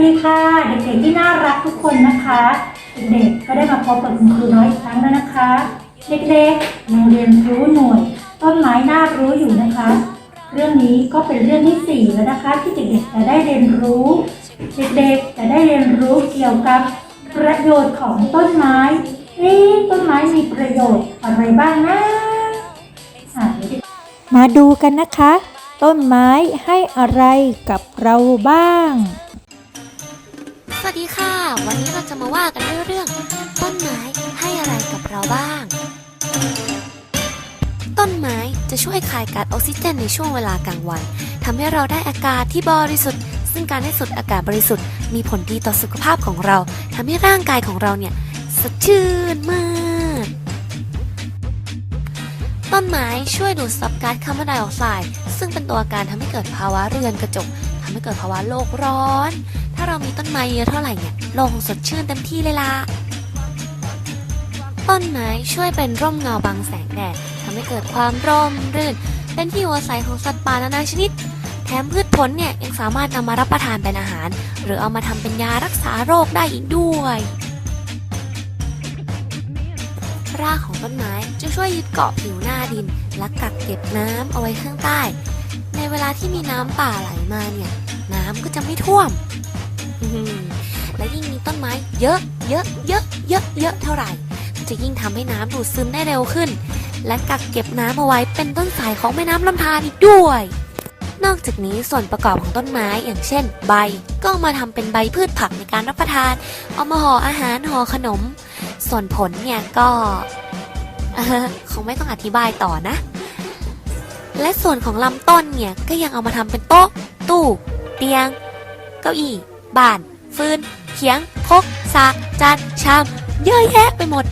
สวัสดีค่ะเด็กๆที่น่ารักทุกคนนะคะเด็กๆก็ได้มาพบกับคุณครูน้อยอีกครั้งแล้วนะคะ เด็กๆยังเรียนรู้หน่วย ต้นไม้น่ารู้อยู่นะคะ เรื่องนี้ก็เป็นเรื่องที่สี่แล้วนะคะ ที่เด็กๆจะได้เรียนรู้ เด็กๆจะได้เรียนรู้เกี่ยวกับประโยชน์ของต้นไม้เอ๊ะต้นไม้มีประโยชน์อะไรบ้างนะมาดูกันนะคะ ต้นไม้ให้อะไรกับเราบ้าง วัสดีค่ะ วันนี้เราจะมาว่ากันเรื่อง ต้นไม้ให้อะไรกับเราบ้าง ต้นไม้จะช่วยคายก๊าซออกซิเจนในช่วงเวลากลางวันทำให้เราได้อากาศที่บริสุทธิ์ ซึ่งการได้สูดอากาศบริสุทธิ์มีผลดีต่อสุขภาพของเราทำให้ร่างกายของเราเนี่ยสดชื่นมาก ต้นไม้ช่วยดูดซับก๊าซคาร์บอนไดออกไซด์ซึ่งเป็นตัวการทำให้เกิดภาวะเรือนกระจกทำให้เกิดภาวะโลกร้อน ถ้าเรามีต้นไม้เยอะเท่าไหร่เนี่ยโลกคงสดชื่นเต็มที่เลยล่ะ ต้นไม้ช่วยเป็นร่มเงาบังแสงแดดทำให้เกิดความร่มรื่น เป็นที่อยู่อาศัยของสัตว์ป่านานาชนิด แถมพืชผลเนี่ยยังสามารถนำมารับประทานเป็นอาหาร หรือเอามาทำเป็นยารักษาโรคได้อีกด้วย รากของต้นไม้จะช่วยยึดเกาะผิวหน้าดิน และกักเก็บน้ำเอาไว้ข้างใต้ ในเวลาที่มีน้ำป่าไหลมาเนี่ยน้ำก็จะไม่ท่วมอืม และยิ่งมีต้นไม้เยอะเยอะเยอะเยอะเยอะเท่าไหร่ จะยิ่งทำให้น้ำดูดซึมได้เร็วขึ้น และกักเก็บน้ำเอาไว้เป็นต้นสายของแม่น้ำลำธารอีกด้วย นอกจากนี้ส่วนประกอบของต้นไม้อย่างเช่น ใบ ก็มาทำเป็นใบพืชผักในการรับประทาน เอามาห่ออาหารห่อขนม ส่วนผลเนี่ยก็คงไม่ต้องอธิบายต่อนะ และส่วนของลำต้นเนี่ยก็ยังเอามาทำเป็นโต๊ะ ตู้ เตียง เก้าอี้ บ้าน ฟืน เขียงคกสากจาน ชาม เยอะแยะไปหมด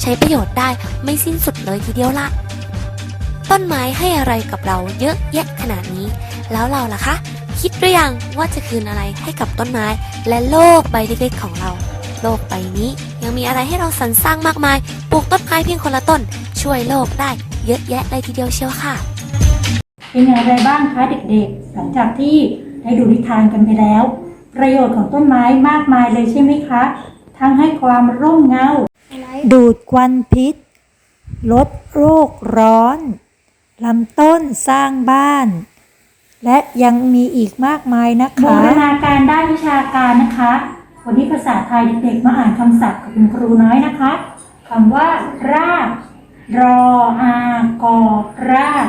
ใช้ประโยชน์ได้ไม่สิ้นสุดเลยทีเดียวละต้นไม้ให้อะไรกับเราเยอะแยะขนาดนี้ แล้วเราล่ะคะ คิดหรือยังว่าจะคืนอะไรให้กับต้นไม้ และโลกใบเล็กๆของเรา โลกใบนี้ยังมีอะไรให้เราสรรสร้างมากมาย ปลูกต้นไม้เพียงคนละต้น ช่วยโลกได้เยอะแยะเลยทีเดียวเชียวค่ะ เป็นอย่างไรบ้างคะเด็กๆ หลังจากที่ได้ดูนิทานกันไปแล้ว ประโยชน์ของต้นไม้มากมายเลยใช่ไหมคะ ทั้งให้ความร่มเงา ดูดควันพิษ ลดโรคร้อนลำต้นสร้างบ้าน และยังมีอีกมากมายนะบูคะรณาการด้านวิชาการนะคะ วันนี้ภาษาไทยเด็กๆมาอ่านคำศัพท์กับคุณครูน้อยนะคะคำว่ารากรออากอราก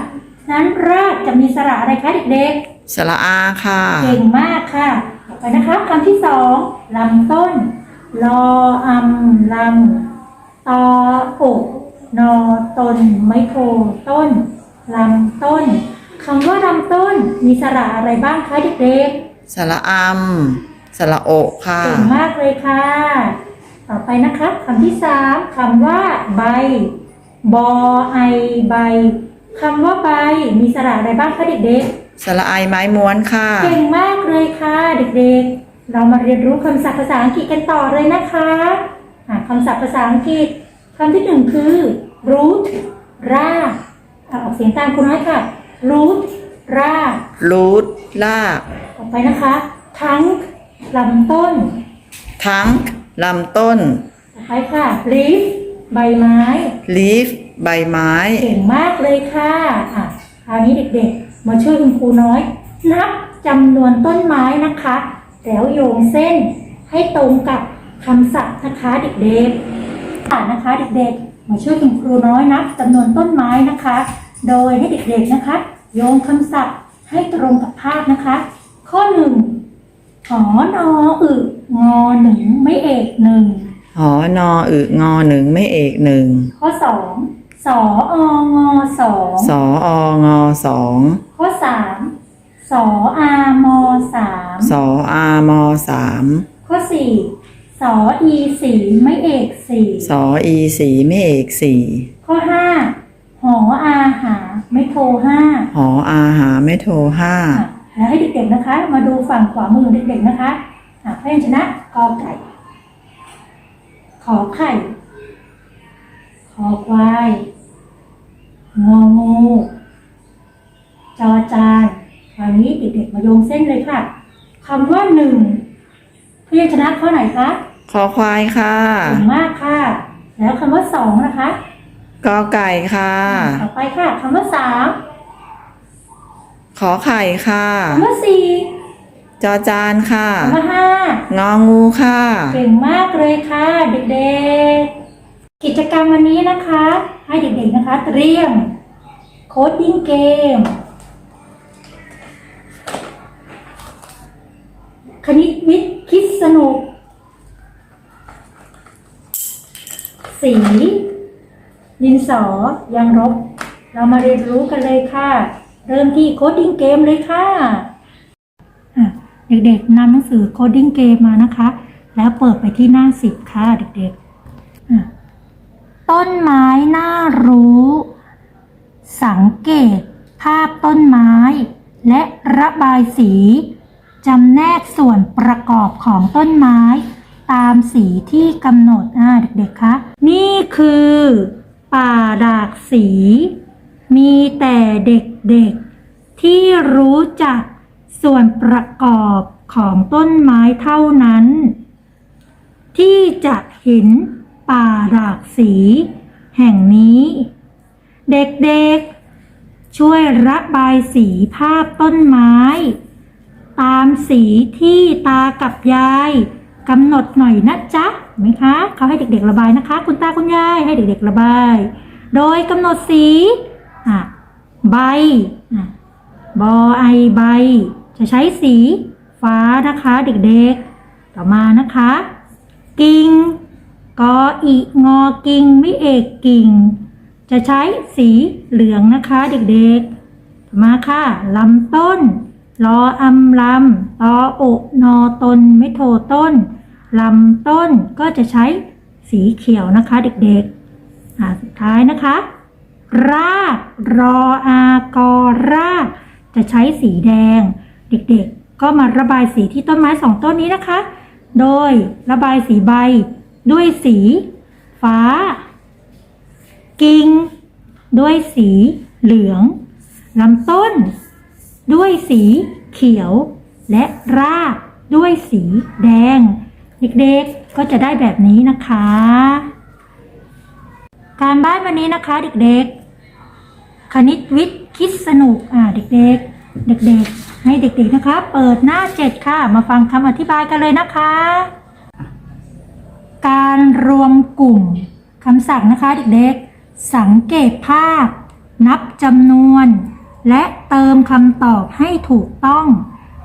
นั้นรากจะมีสระอะไรคะเด็กๆ สระอาค่ะ เก่งมากค่ะต่อ ไปนะคะคำที่สองลำต้นลออำลำตออกนอตนไม้โทต้นลำต้นคำว่าลำต้นมีสระอะไรบ้างคะเด็กสระอัมสระโอกค่ะๆเก่งมากเลยค่ะ ต่อไปนะคะคำที่สามคำว่าใบบอไอใบคำว่าใบมีสระอะไรบ้างคะเด็กๆ สระไอไม้ม้วนค่ะ เก่งมากเลยค่ะ เด็กๆ เรามาเรียนรู้คำศัพท์ภาษาอังกฤษกันต่อเลยนะคะอะคำศัพท์ภาษาอังกฤษคำที่หนึ่งคือ root รากอะออกเสียงตามคุณน้อยค่ะ root ราก รูทลาก ต่อไปนะคะ trunk ลำต้น ทั้งลำต้น ต่อไปค่ะ leaf ใบไม้ ลีฟ ใบไม้ เก่งมากเลยค่ะ อะ คราวนี้เด็กๆ มาช่วยคุณครูน้อย นับจำนวนต้นไม้นะคะ แล้วโยงเส้นให้ตรงกับคำศัพท์นะคะเด็กๆอะนะคะเด็กๆ มาช่วยคุณครูน้อยนับจำนวนต้นไม้นะคะ โดยให้เด็กๆนะคะ โยงคำศัพท์ให้ตรงกับภาพนะคะ ข้อหนึ่งหอนออึงอหนึ่งไม่เอกหนึ่งหอนออึงอหนึ่งไม่เอกหนึ่งข้อสองสอองอสองสอองอสอง ข้อสามสออามอสามสออามอสามข้อสี่สออีสีไม่เอกสี่สออีสีไม่เอกสี่ข้อห้าหออาหาไม่โทรห้าหออาหาไม่โทรห้าอะแล้วให้เด็กๆนะคะ มาดูฝั่งขวามือของเด็กๆนะคะอะพยัญชนะกอไก่ ขอไข่ ขอควายงองู จอจานคราวนี้เด็กๆมาโยงเส้นเลยค่ะคำว่าหนึ่งยนชนะข้อไหนคะคอควายค่ะเก่งมากค่ะ แล้วคำว่าสองนะคะกอไก่ค่ะ ต่อไปค่ะคำว่าสามขอไข่ค่ะคำว่าสี่จอจานค่ะคำว่าห้างองูค่ะ เก่งมากเลยค่ะ เด็กๆ กิจกรรมวันนี้นะคะ ให้เด็กๆนะคะ เตรียมโคดดิ้งเกม คณิตวิทย์คิดสนุก สี ดินสอยังรบ เรามาเรียนรู้กันเลยค่ะ เริ่มที่โคดดิ้งเกมเลยค่ะ เด็กๆนำหนังสือโคดดิ้งเกมมานะคะ แล้วเปิดไปที่หน้าสิบค่ะเด็กๆ ต้นไม้น่ารู้ สังเกต ภาพต้นไม้ และระบายสี จำแนกส่วนประกอบของต้นไม้ ตามสีที่กำหนดอ่าเด็กๆคะนี่คือ ป่าดากสี มีแต่เด็กๆ ที่รู้จักส่วนประกอบของต้นไม้เท่านั้น ที่จะเห็นป่าดากสี แห่งนี้ เด็กๆ ช่วยระบายสีภาพต้นไม้ ตามสีที่ตากับยายกำหนดหน่อยนะจ๊ะไหมคะเขาให้เด็กๆระบายนะคะ คุณตาคุณยายให้เด็กๆระบาย โดยกำหนดสีอะใบบอไอใบ จะใช้สีฟ้านะคะเด็กๆ ต่อมานะคะ กิ่งกออีงอกิ่งไม่เอกกิ่ง จะใช้สีเหลืองนะคะเด็กๆ ต่อมาค่ะลำต้น รออำลำตอโอกนอตน ไม่โทต้นลำต้นก็จะใช้สีเขียวนะคะ เด็กๆอ่าสุดท้ายนะคะ รากรออากอรากจะใช้สีแดง เด็กๆ ก็มาระบายสีที่ต้นไม้สองต้นนี้นะคะ โดยระบายสีใบด้วยสี ฟ้า กิ่งด้วยสีเหลืองลำต้น ด้วยสีเขียว และรากด้วยสีแดง เด็กๆก็จะได้แบบนี้นะคะ การบ้านวันนี้นะคะ เด็กๆ คณิตวิทย์คิดสนุกอ่าเด็กๆ เด็กๆ ให้เด็กๆนะคะ เปิดหน้าเจ็ดค่ะ มาฟังคำอธิบายกันเลยนะคะ การรวมกลุ่มคำสั่งนะคะ เด็กๆ สังเกตภาพ นับจำนวน และเติมคำตอบให้ถูกต้อง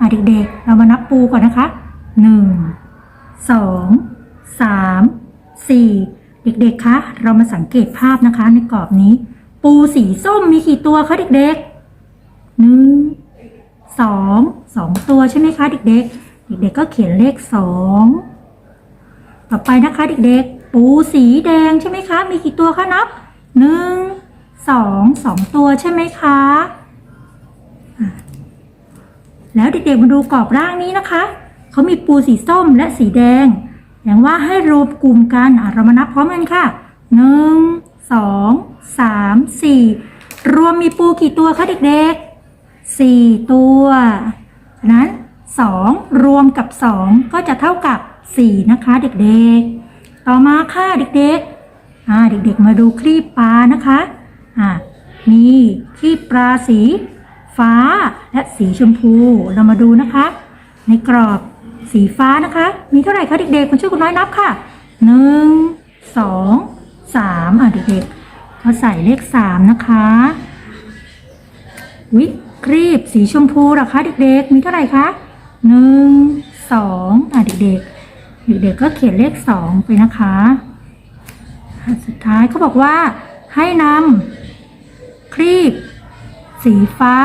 อเด็กๆ เรามานับปูก่อนนะคะ 1 2 3 4 เด็กๆ คะ เรามาสังเกตภาพนะคะ ในกรอบนี้ ปูสีส้มมีกี่ตัวคะเด็กๆหนึ่งสองสองตัวใช่ไหมคะเด็กๆ เด็กๆ ก็เขียนเลขสองต่อไปนะคะเด็กๆ ปูสีแดงใช่ไหมคะ มีกี่ตัวคะนับหนึ่งสองสองตัวใช่ไหมคะ แล้วเด็กๆมาดูกรอบร่างนี้นะคะ เขามีปูสีส้มและสีแดง อย่างว่าให้รวมกลุ่มกันเรามานับพร้อมกันค่ะหนึ่งสองสามสี่รวมมีปูกี่ตัวคะเด็กๆสี่ตัวฉะนั้นสองรวมกับสองก็จะเท่ากับสี่นะคะเด็กๆ ต่อมาค่ะเด็กๆอ่าเด็กๆมาดูคลีปปลานะคะอ่ามีคลีปปลาสี ฟ้าและสีชมพูเรามาดูนะคะ ในกรอบสีฟ้านะคะ มีเท่าไหร่คะเด็กๆคุณช่วยคุณน้อยนับค่ะหนึ่งสองสามอะเด็กๆเขาใส่เลขสามนะคะวิครีบสีชมพูหรอคะเด็กๆ มีเท่าไหร่คะหนึ่งสองอะเด็กๆ เด็กๆก็เขียนเลขสองไปนะคะสุดท้ายเขาบอกว่าให้นำครีบ สีฟ้า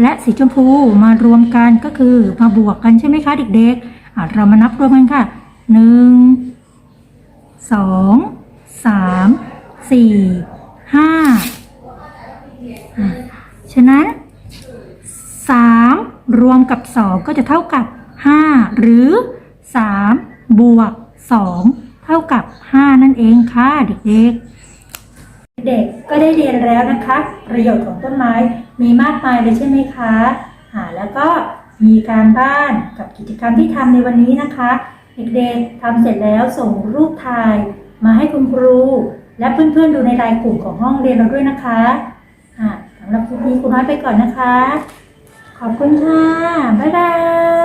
และสีชมพูมารวมกันก็คือมาบวกกันใช่ไหมคะเด็กๆเรามานับรวมกันค่ะหนึ่งสองสามสี่ห้าฉะนั้นสามรวมกับสองก็จะเท่ากับห้าหรือสามบวกสองเท่ากับห้านั่นเองค่ะเด็กๆ เด็กก็ได้เรียนแล้วนะคะ ประโยชน์ของต้นไม้มีมากมายเลยใช่ไหมคะอ่าแล้วก็มีการบ้านกับกิจกรรมที่ทำในวันนี้นะคะ เด็กๆทำเสร็จแล้วส่งรูปถ่าย มาให้คุณครู และเพื่อนๆดูในไลน์กลุ่มของห้องเรียนเราด้วยนะคะอะสำหรับคลิปนี้คุณน้อยไปก่อนนะคะ ขอบคุณค่ะ บ๊ายบาย